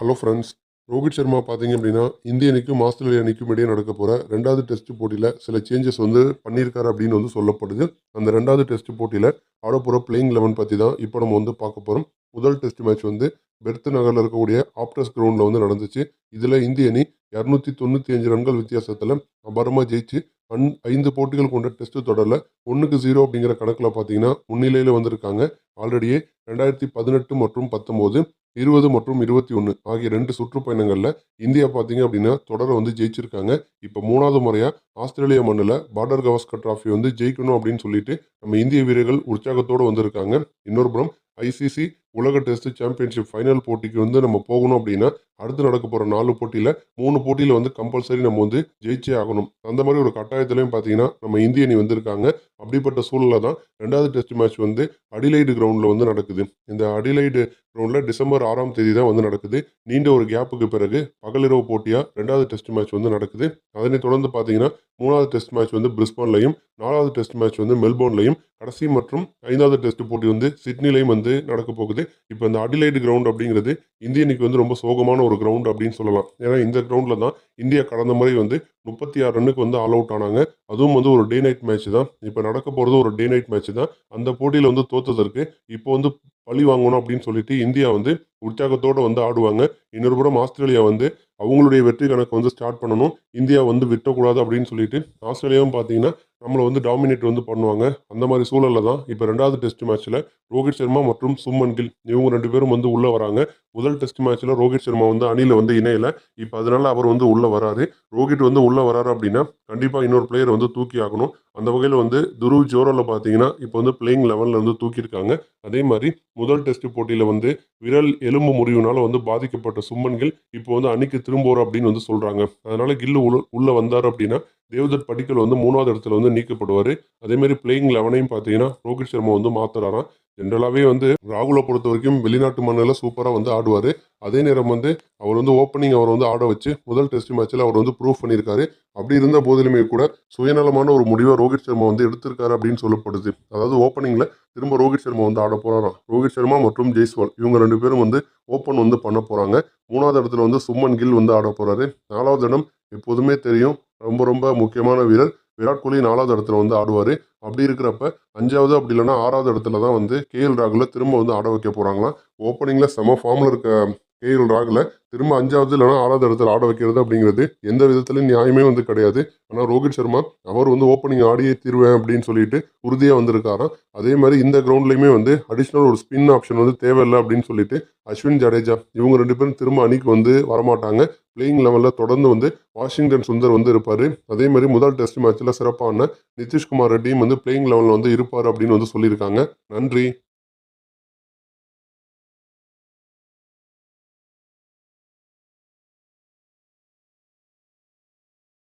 Hello friends Rohit Sharma பார்த்தீங்க அப்படின்னா இந்திய அணிக்கும் ஆஸ்திரேலிய அணிக்கும் இடையே நடக்க போகிற ரெண்டாவது டெஸ்ட் போட்டியில் சில சேஞ்சஸ் வந்து பண்ணியிருக்காரு அப்படின்னு வந்து சொல்லப்படுது. அந்த ரெண்டாவது டெஸ்ட் போட்டியில் ஆட போகிற பிளேயிங் லெவன் பற்றி தான் இப்போ நம்ம வந்து பார்க்க போகிறோம் முதல் டெஸ்ட் மேட்ச் வந்து பெர்த் நகரில் இருக்கக்கூடிய ஆப்டஸ் கிரவுண்டில் வந்து நடந்துச்சு. இதில் இந்திய அணி இரநூத்தி தொண்ணூற்றி அஞ்சு ரன்கள் வித்தியாசத்தில் அபாரமாக ஜெயிச்சு அன் ஐந்து போட்டிகள் கொண்ட டெஸ்ட் தொடரில் ஒன்றுக்கு ஜீரோ அப்படிங்கிற கணக்கில் பார்த்தீங்கன்னா முன்னிலையில் வந்திருக்காங்க. ஆல்ரெடியே ரெண்டாயிரத்தி பதினெட்டு மற்றும் பத்தொம்போது இருபது மற்றும் இருபத்தி ஒன்று ஆகிய ரெண்டு சுற்றுப்பயணங்களில் இந்தியா பார்த்தீங்க அப்படின்னா தொடரை வந்து ஜெயிச்சிருக்காங்க. இப்போ மூணாவது முறையாக ஆஸ்திரேலிய மண்ணில் பார்டர் கவாஸ்கர் டிராஃபி வந்து ஜெயிக்கணும் அப்படின்னு சொல்லிட்டு நம்ம இந்திய வீரர்கள் உற்சாகத்தோடு வந்திருக்காங்க. இன்னொரு புறம் ஐசிசி உலக டெஸ்ட் சாம்பியன்ஷிப் ஃபைனல் போட்டிக்கு வந்து நம்ம போகணும் அப்படின்னா அடுத்து நடக்க போகிற நாலு போட்டியில் மூணு போட்டியில் வந்து கம்பல்சரி நம்ம வந்து ஜெயிச்சே ஆகணும். அந்த மாதிரி ஒரு கட்டாயத்துலையும் பார்த்தீங்கன்னா நம்ம இந்திய அணி வந்திருக்காங்க. அப்படிப்பட்ட சூழலில் தான் ரெண்டாவது டெஸ்ட் மேட்ச் வந்து அடிலைடு கிரவுண்டில் வந்து நடக்குது. இந்த அடிலைடு கிரவுண்டில் டிசம்பர் ஆறாம் தேதி தான் வந்து நடக்குது. நீண்ட ஒரு கேப்புக்கு பிறகு பகலிரவு போட்டியாக ரெண்டாவது டெஸ்ட் மேட்ச் வந்து நடக்குது. அதனை தொடர்ந்து பார்த்தீங்கன்னா மூணாவது டெஸ்ட் மேட்ச் வந்து பிரிஸ்பான்லையும் நாலாவது டெஸ்ட் மேட்ச் வந்து மெல்போர்ன்லையும் கடைசி மற்றும் ஐந்தாவது டெஸ்ட் போட்டி வந்து சிட்னிலையும் வந்து நடக்க போகுது. இப்போ இந்த அடிலைடு கிரவுண்ட் அப்படிங்கிறது இந்திய அணிக்கு வந்து ரொம்ப சோகமான ஒரு கிரவுண்ட் அப்படின்னு சொல்லலாம். ஏன்னா இந்த கிரவுண்டில் தான் இந்தியா கடந்த முறை வந்து முப்பத்தி ஆறு ரன்னுக்கு வந்து ஆல் அவுட் ஆனாங்க. அதுவும் வந்து ஒரு டே நைட் மேட்ச் தான். இப்போ நடக்க போகிறது ஒரு டே நைட் மேட்ச் தான். அந்த போட்டியில் வந்து தோத்ததற்கு இப்போ வந்து பழி வாங்கணும் அப்படின்னு சொல்லிட்டு இந்தியா வந்து உற்சாகத்தோடு வந்து ஆடுவாங்க. இன்னொரு புறம் ஆஸ்திரேலியா வந்து அவங்களுடைய வெற்றி கணக்கு வந்து ஸ்டார்ட் பண்ணணும். இந்தியா வந்து விட்டக்கூடாது அப்படின்னு சொல்லிட்டு ஆஸ்திரேலியாவும் பார்த்தீங்கன்னா நம்மளை வந்து டாமினேட் வந்து பண்ணுவாங்க. அந்த மாதிரி சூழலில் தான் இப்போ ரெண்டாவது டெஸ்ட் மேட்ச்சில் ரோஹித் சர்மா மற்றும் சுமன் கில் இவங்க ரெண்டு பேரும் வந்து உள்ளே வராங்க. முதல் டெஸ்ட் மேட்ச்சில் ரோஹித் சர்மா வந்து அணியில் வந்து இணையல. இப்போ அதனால அவர் வந்து உள்ளே வராரு. ரோஹித் வந்து உள்ளே வராரு அப்படின்னா கண்டிப்பாக இன்னொரு பிளேயர் வந்து தூக்கி ஆகணும். அந்த வகையில் வந்து துருவ் ஜோரோவில் பார்த்தீங்கன்னா இப்போ வந்து பிளேயிங் லெவலில் வந்து தூக்கியிருக்காங்க. அதே மாதிரி முதல் டெஸ்ட் போட்டியில் வந்து விரல் எலும்பு முறிவுனால வந்து பாதிக்கப்பட்ட சுமன் கில் இப்போ வந்து அணிக்கு திரும்புவார் அப்படின்னு வந்து சொல்கிறாங்க அதனால கில்லு உள்ள உள்ளே வந்தார் அப்படின்னா தேவ்தத் படிக்கல் வந்து மூணாவது இடத்துல வந்து நீக்கப்படுவார். அதேமாதிரி பிளேயிங் லெவனையும் பார்த்தீங்கன்னா ரோஹித் சர்மா வந்து மாற்றுறாராம் ஜென்ரலாகவே வந்து ராகுலை பொறுத்த வரைக்கும் வெளிநாட்டு மண்ணில் சூப்பராக வந்து ஆடுவார். அதே நேரம் வந்து அவர் வந்து ஓப்பனிங் அவர் வந்து ஆட வச்சு முதல் டெஸ்ட் மேட்ச்சில் அவர் வந்து ப்ரூவ் பண்ணியிருக்காரு. அப்படி இருந்த போதிலுமே கூட சுயநலமான ஒரு முடிவை ரோஹித் சர்மா வந்து எடுத்திருக்காரு அப்படின்னு சொல்லப்படுது. அதாவது ஓப்பனிங்கில் திரும்ப ரோஹித் சர்மா வந்து ஆட போகிறாராம் ரோஹித் சர்மா மற்றும் ஜெய்ஸ்வால் இவங்க ரெண்டு பேரும் வந்து ஓப்பன் வந்து பண்ண போகிறாங்க மூணாவது இடத்துல வந்து சுமன் கில் வந்து ஆட போகிறாரு நாலாவது இடம் எப்போதுமே தெரியும். ரொம்ப ரொம்ப முக்கியமான வீரர். விராட் கோலி நாலாவது இடத்துல வந்து ஆடுவார். அப்படி இருக்கிறப்ப அஞ்சாவது அப்படி இல்லைன்னா ஆறாவது இடத்துல தான் வந்து கேஎல் ராகுல திரும்ப வந்து ஆட வைக்க போகிறாங்களாம் ஓப்பனிங்கில் செம ஃபார்மில் இருக்க கேஎல் ராகுல திரும்ப அஞ்சாவது இல்லைனா ஆறாவது இடத்துல ஆட வைக்கிறது அப்படிங்கிறது எந்த விதத்துலையும் நியாயமே வந்து கிடையாது. ஆனால் ரோஹித் சர்மா அவர் வந்து ஓப்பனிங் ஆடியே தீர்வேன் அப்படின்னு சொல்லிட்டு உறுதியாக வந்திருக்காராம். அதே மாதிரி இந்த கிரவுண்ட்லையுமே வந்து அடிஷ்னல் ஒரு ஸ்பின் ஆப்ஷன் வந்து தேவையில்லை அப்படின்னு சொல்லிட்டு அஸ்வின் ஜடேஜா இவங்க ரெண்டு பேரும் திரும்ப அணிக்கு வந்து வரமாட்டாங்க. பிளேயிங் லெவலில் தொடர்ந்து வந்து வாஷிங்டன் சுந்தர் வந்து இருப்பார். அதே மாதிரி முதல் டெஸ்ட் மேட்ச்சில் சிறப்பான நிதிஷ்குமார் ரெட்டியும் வந்து பிளேயிங் லெவலில் வந்து இருப்பார் அப்படின்னு வந்து சொல்லியிருக்காங்க. நன்றி.